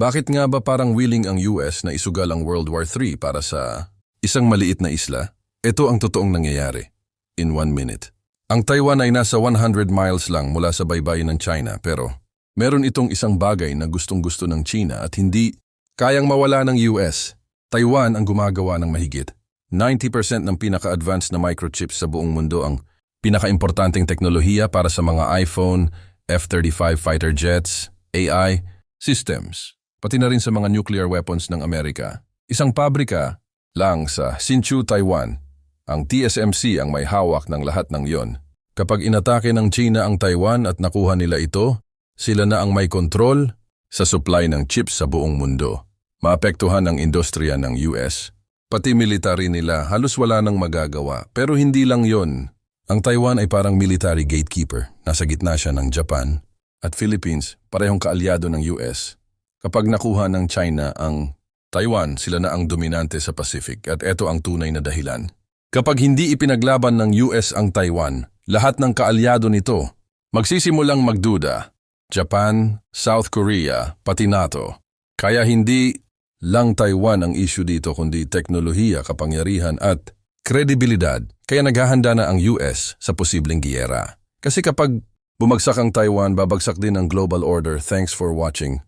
Bakit nga ba parang willing ang US na isugal ang World War III para sa isang maliit na isla? Ito ang totoong nangyayari. In one minute. Ang Taiwan ay nasa 100 miles lang mula sa baybayin ng China pero meron itong isang bagay na gustong-gusto ng China at hindi kayang mawala ng US. Taiwan ang gumagawa ng mahigit. 90% ng pinaka-advanced na microchips sa buong mundo ang pinaka-importanting teknolohiya para sa mga iPhone, F-35 fighter jets, AI, systems, pati na rin sa mga nuclear weapons ng Amerika. Isang pabrika lang sa Hsinchu, Taiwan. Ang TSMC ang may hawak ng lahat ng yon. Kapag inatake ng China ang Taiwan at nakuha nila ito, sila na ang may kontrol sa supply ng chips sa buong mundo. Maapektuhan ang industriya ng US. Pati military nila halos wala nang magagawa. Pero hindi lang yon. Ang Taiwan ay parang military gatekeeper. Nasa gitna siya ng Japan at Philippines, parehong kaalyado ng US. Kapag nakuha ng China ang Taiwan, sila na ang dominante sa Pacific at ito ang tunay na dahilan. Kapag hindi ipinaglaban ng US ang Taiwan, lahat ng kaalyado nito magsisimulang magduda. Japan, South Korea, pati NATO. Kaya hindi lang Taiwan ang issue dito kundi teknolohiya, kapangyarihan at kredibilidad. Kaya naghahanda na ang US sa posibleng giyera. Kasi kapag bumagsak ang Taiwan, babagsak din ang global order. Thanks for watching.